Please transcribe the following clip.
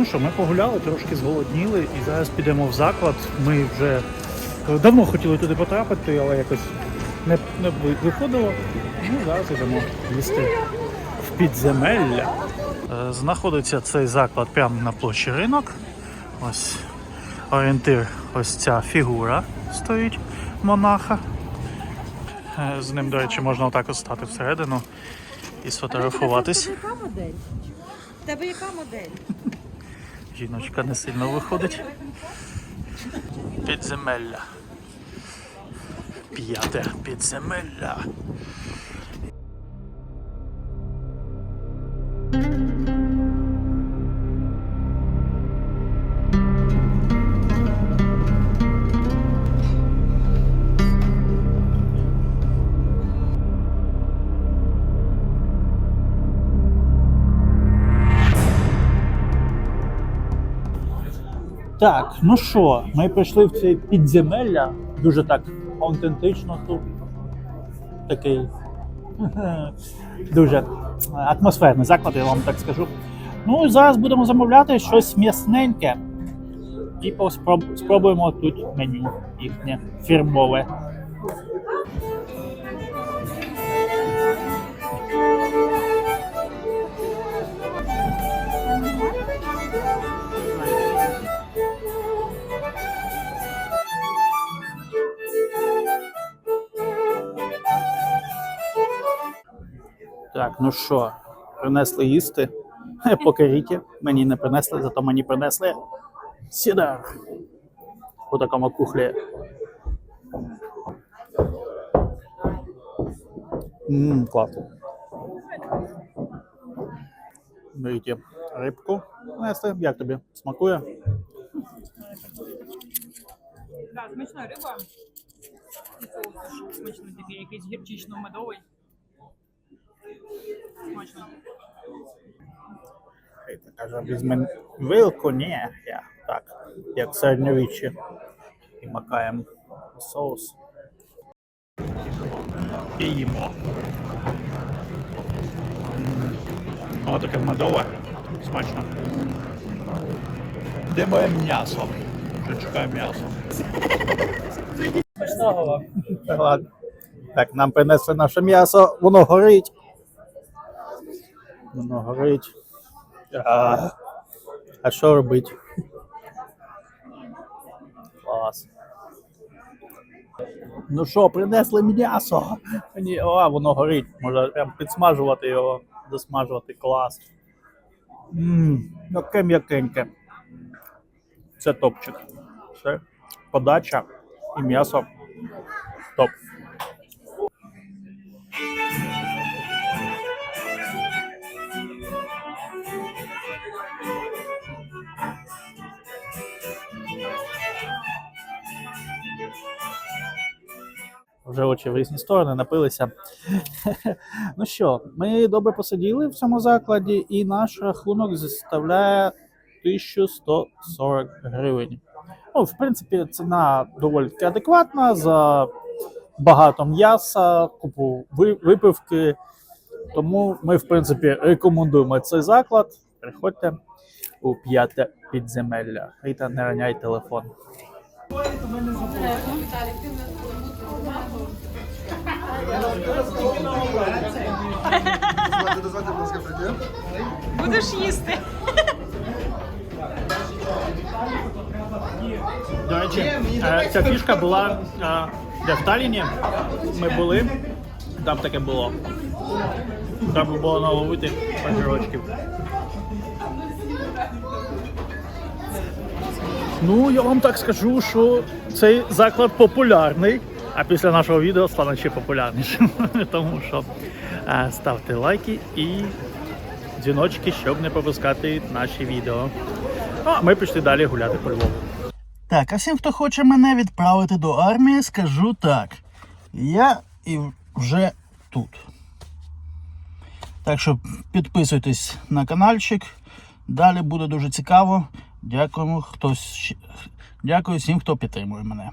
Ну що, ми погуляли, трошки зголодніли і зараз підемо в заклад. Ми вже давно хотіли туди потрапити, але якось не, не виходило. Ну, зараз йдемо їсти в підземелля. Е, Знаходиться цей заклад прямо на площі ринок. Ось орієнтир, ось ця фігура стоїть монаха. Е, З ним, до речі, можна отак от стати всередину і сфотографуватись. Тебе яка модель? В Тебе яка модель? Жіночка не сильно виходить. Підземелля. П'яте підземелля. Так, ну що, ми прийшли в це підземелля. Дуже так аутентично тут. Такий дуже атмосферний заклад, я вам так скажу. Ну і зараз будемо замовляти щось м'ясненьке. І спробуємо тут меню їхнє фірмове. Так, ну що, принесли їсти. Поки ріки мені не принесли, зато мені принесли сідар. У такому кухлі. Ммм, класно. Беріть рибку. Принесли. Як тобі? Смакує? Да, смачна риба. І смачний такий, якийсь гірчично-медовий. Смачно. Каже, візьми вилку, ні, я так, як середньовіччя. І макаємо соус. І їмо. Воно таке медове, смачно. Де моє м'ясо? Вже чекаю м'ясо. Смачного. Так, ладно. Так, нам принесли наше м'ясо, воно горить. Воно горить. А, а що робити? Клас. Ну що, принесли м'ясо. Мені, а, воно горить. Може прям підсмажувати його, досмажувати клас. Ммм, яке м'якеньке. Це топчик. Все. Подача і м'ясо. Топ. Вже очі в різні сторони напилися. ну що, ми добре посиділи в цьому закладі, і наш рахунок заставляє 1140 гривень. Ну, в принципі, ціна доволі таки адекватна за багато м'яса, купу випивки. Тому ми, в принципі, рекомендуємо цей заклад. Приходьте у п'яте підземелля. Рита, не раняй телефон. Будеш їсти. До речі, е, ця фішка була е, де в Талліні. Ми були, там таке було. Треба було наловити пажирочків. Ну, я вам так скажу, що цей заклад популярний, а після нашого відео стане ще популярнішим. Тому що е, ставте лайки і дзвіночки, щоб не пропускати наші відео. Ну, а ми пішли далі гуляти по Львову. Так, а всім, хто хоче мене відправити до армії, скажу так. Я і вже тут. Так що підписуйтесь на каналчик. Далі буде дуже цікаво. Дякуємо, хтось. Дякую всім, хто підтримує мене.